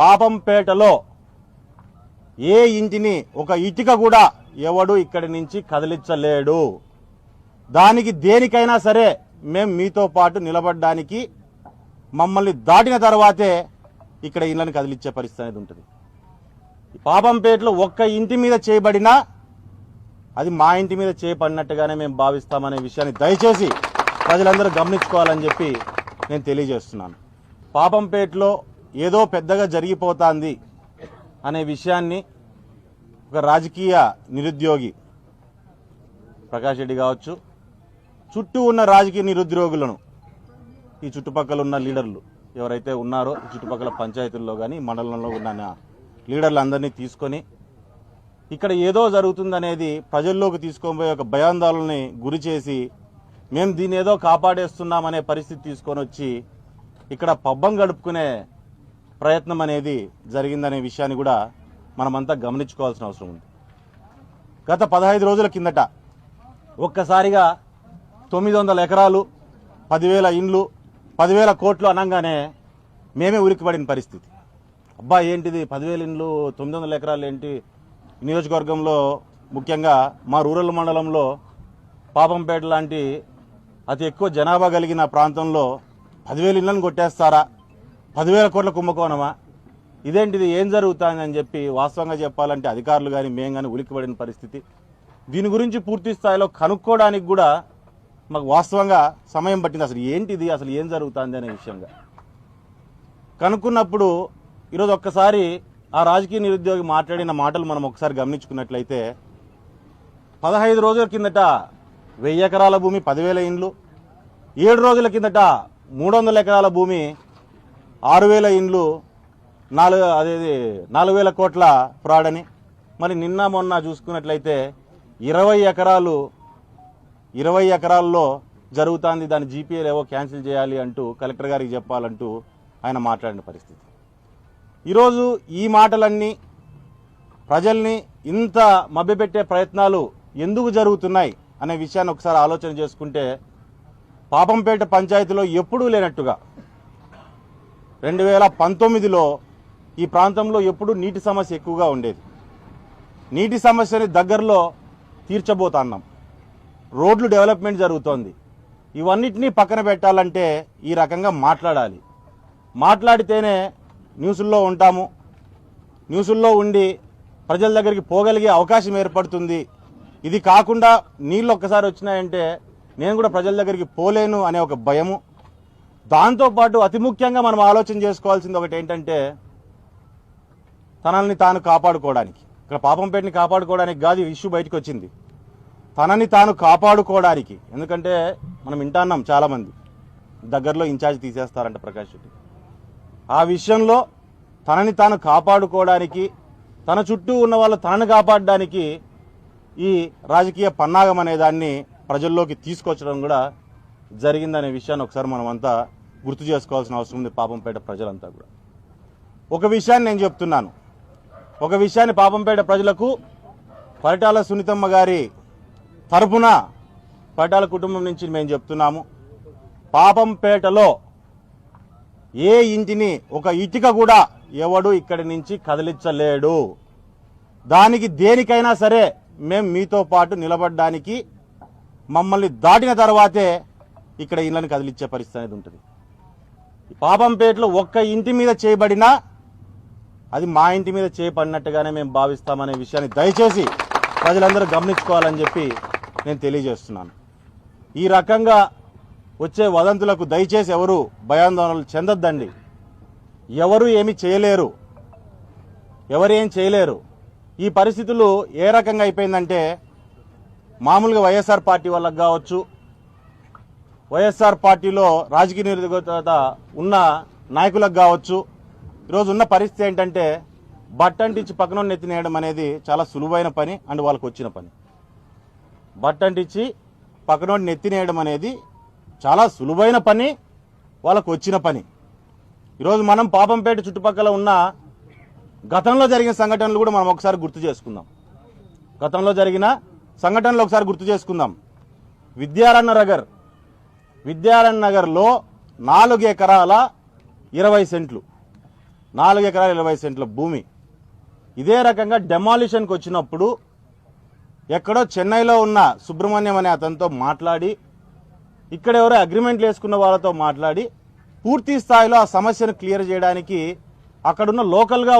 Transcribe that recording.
పాపంపేటలో ఏ ఇంటిని ఒక ఇటుక కూడా ఎవడు ఇక్కడి నుంచి కదిలించలేడు. దానికి దేనికైనా సరే మేము మీతో పాటు నిలబడడానికి మమ్మల్ని దాటిన తర్వాతే ఇక్కడ ఇళ్ళని కదిలించే పరిస్థితి అనేది ఉంటుంది. పాపంపేటలో ఒక్క ఇంటి మీద చేయబడినా అది మా ఇంటి మీద చేయబడినట్టుగానే మేము భావిస్తామనే విషయాన్ని దయచేసి ప్రజలందరూ గమనించుకోవాలని చెప్పి నేను తెలియజేస్తున్నాను. పాపంపేటలో ఏదో పెద్దగా జరిగిపోతాంది అనే విషయాన్ని ఒక రాజకీయ నిరుద్యోగి ప్రకాష్ రెడ్డి కావచ్చు చుట్టూ ఉన్న రాజకీయ నిరుద్యోగులను ఈ చుట్టుపక్కల ఉన్న లీడర్లు ఎవరైతే ఉన్నారో ఈ చుట్టుపక్కల పంచాయతీల్లో కానీ మండలంలో ఉన్న లీడర్లందరినీ తీసుకొని ఇక్కడ ఏదో జరుగుతుందనేది ప్రజల్లోకి తీసుకొని ఒక భయాందోళనని గురి చేసి మేము దీన్ని ఏదో కాపాడేస్తున్నామనే పరిస్థితి తీసుకొని వచ్చి ఇక్కడ పబ్బం గడుపుకునే ప్రయత్నం అనేది జరిగిందనే విషయాన్ని కూడా మనమంతా గమనించుకోవాల్సిన అవసరం ఉంది. గత పదహైదు రోజుల కిందట ఒక్కసారిగా తొమ్మిది వందల ఎకరాలు పదివేల ఇండ్లు పదివేల కోట్లు అనగానే మేమే ఉలిక్కిపడిన పరిస్థితి. అబ్బా ఏంటిది? పదివేల ఇండ్లు తొమ్మిది వందల ఎకరాలు ఏంటి? నియోజకవర్గంలో ముఖ్యంగా మా రూరల్ మండలంలో పాపంపేట లాంటి అతి ఎక్కువ జనాభా కలిగిన ప్రాంతంలో పదివేల ఇళ్ళను కొట్టేస్తారా? పదివేల కోట్ల కుంభకోణమా? ఇదేంటిది? ఏం జరుగుతుందని అని చెప్పి వాస్తవంగా చెప్పాలంటే అధికారులు కానీ మేము కానీ ఉలిక్కిపడిన పరిస్థితి. దీని గురించి పూర్తి స్థాయిలో కనుక్కోవడానికి కూడా మాకు వాస్తవంగా సమయం పట్టింది. అసలు ఏంటిది? అసలు ఏం జరుగుతుంది అనే విషయంగా. కనుక్కున్నప్పుడు ఈరోజు ఒక్కసారి ఆ రాజకీయ నిరుద్యోగి మాట్లాడిన మాటలు మనం ఒకసారి గమనించుకున్నట్లయితే పదహైదు రోజుల కిందట వెయ్యి ఎకరాల భూమి పదివేల ఇండ్లు ఏడు రోజుల కిందట మూడు వందల ఎకరాల భూమి ఆరు వేల ఇండ్లు నాలుగు అదేది నాలుగు వేల కోట్ల ఫ్రాడ్ అని. మరి నిన్న మొన్న చూసుకున్నట్లయితే ఇరవై ఎకరాలు ఇరవై ఎకరాల్లో జరుగుతుంది దాని జీపీఎల్ ఏవో క్యాన్సిల్ చేయాలి అంటూ కలెక్టర్ గారికి చెప్పాలంటూ ఆయన మాట్లాడిన పరిస్థితి. ఈరోజు ఈ మాటలన్నీ ప్రజల్ని ఇంత మభ్యపెట్టే ప్రయత్నాలు ఎందుకు జరుగుతున్నాయి అనే విషయాన్ని ఒకసారి ఆలోచన చేసుకుంటే పాపంపేట పంచాయతీలో ఎప్పుడూ లేనట్టుగా రెండు వేల పంతొమ్మిదిలో ఈ ప్రాంతంలో ఎప్పుడూ నీటి సమస్య ఎక్కువగా ఉండేది. నీటి సమస్యని దగ్గరలో తీర్చబోతున్నాం. రోడ్లు డెవలప్మెంట్ జరుగుతోంది. ఇవన్నిటినీ పక్కన పెట్టాలంటే ఈ రకంగా మాట్లాడాలి. మాట్లాడితేనే న్యూసుల్లో ఉంటాము. న్యూసుల్లో ఉండి ప్రజల దగ్గరికి పోగలిగే అవకాశం ఏర్పడుతుంది. ఇది కాకుండా నీళ్ళు ఒక్కసారి వచ్చినాయంటే నేను కూడా ప్రజల దగ్గరికి పోలేను అనే ఒక భయము. దాంతోపాటు అతి ముఖ్యంగా మనం ఆలోచన చేసుకోవాల్సింది ఒకటి ఏంటంటే తనల్ని తాను కాపాడుకోవడానికి. ఇక్కడ పాపంపేటని కాపాడుకోవడానికి కాదు ఈ ఇష్యూ బయటకు వచ్చింది తనని తాను కాపాడుకోవడానికి. ఎందుకంటే మనం వింటాన్నాం చాలామంది దగ్గరలో ఇన్ఛార్జ్ తీసేస్తారంట ప్రకాష్ రెడ్డి. ఆ విషయంలో తనని తాను కాపాడుకోవడానికి తన చుట్టూ ఉన్న వాళ్ళు తనను కాపాడడానికి ఈ రాజకీయ పన్నాగం అనే దాన్ని ప్రజల్లోకి తీసుకొచ్చడం కూడా జరిగిందనే విషయాన్ని ఒకసారి మనమంతా గుర్తు చేసుకోవాల్సిన అవసరం ఉంది పాపంపేట ప్రజలంతా కూడా. ఒక విషయాన్ని నేను చెప్తున్నాను. ఒక విషయాన్ని పాపంపేట ప్రజలకు పరిటాల సునీతమ్మ గారి తరపున పరిటాల కుటుంబం నుంచి మేము చెప్తున్నాము. పాపంపేటలో ఏ ఇంటిని ఒక ఇటుక కూడా ఎవడు ఇక్కడి నుంచి కదిలించలేడు. దానికి దేనికైనా సరే మేము మీతో పాటు నిలబడడానికి మమ్మల్ని దాటిన తర్వాతే ఇక్కడ ఇళ్ళని కదిలించే పరిస్థితి అనేది ఉంటుంది. పాపంపేటలో ఒక్క ఇంటి మీద చేయబడినా అది మా ఇంటి మీద చేయబడినట్టుగానే మేము భావిస్తామనే విషయాన్ని దయచేసి ప్రజలందరూ గమనించుకోవాలని చెప్పి నేను తెలియజేస్తున్నాను. ఈ రకంగా వచ్చే వదంతులకు దయచేసి ఎవరు భయాందోళనలు చెందొద్దండి. ఎవరు ఏమి చేయలేరు. ఎవరు ఏం చేయలేరు. ఈ పరిస్థితులు ఏ రకంగా అయిపోయిందంటే మామూలుగా వైఎస్ఆర్ పార్టీ వాళ్ళకి కావచ్చు వైఎస్ఆర్ పార్టీలో రాజకీయ నిరుద్యోగత ఉన్న నాయకులకు కావచ్చు ఈరోజు ఉన్న పరిస్థితి ఏంటంటే బట్టంటిచ్చి పక్కన నెత్తినేయడం అనేది చాలా సులువైన పని అండ్ వాళ్ళకు వచ్చిన పని. బట్టంటిచ్చి పక్కనోడి నెత్తినేయడం అనేది చాలా సులువైన పని వాళ్ళకు వచ్చిన పని. ఈరోజు మనం పాపంపేట చుట్టుపక్కల ఉన్న గతంలో జరిగిన సంఘటనలు కూడా మనం ఒకసారి గుర్తు చేసుకుందాం. గతంలో జరిగిన సంఘటనలు ఒకసారి గుర్తు చేసుకుందాం. విద్యారాణ నగర్ విద్యారణ్య నగర్లో నాలుగు ఎకరాల ఇరవై సెంట్లు. నాలుగు ఎకరాల ఇరవై సెంట్ల భూమి. ఇదే రకంగా డెమాలిషన్కి వచ్చినప్పుడు ఎక్కడో చెన్నైలో ఉన్న సుబ్రహ్మణ్యం అనే అతనితో మాట్లాడి ఇక్కడ ఎవరో అగ్రిమెంట్లు వేసుకున్న వాళ్ళతో మాట్లాడి పూర్తి స్థాయిలో ఆ సమస్యను క్లియర్ చేయడానికి అక్కడున్న లోకల్గా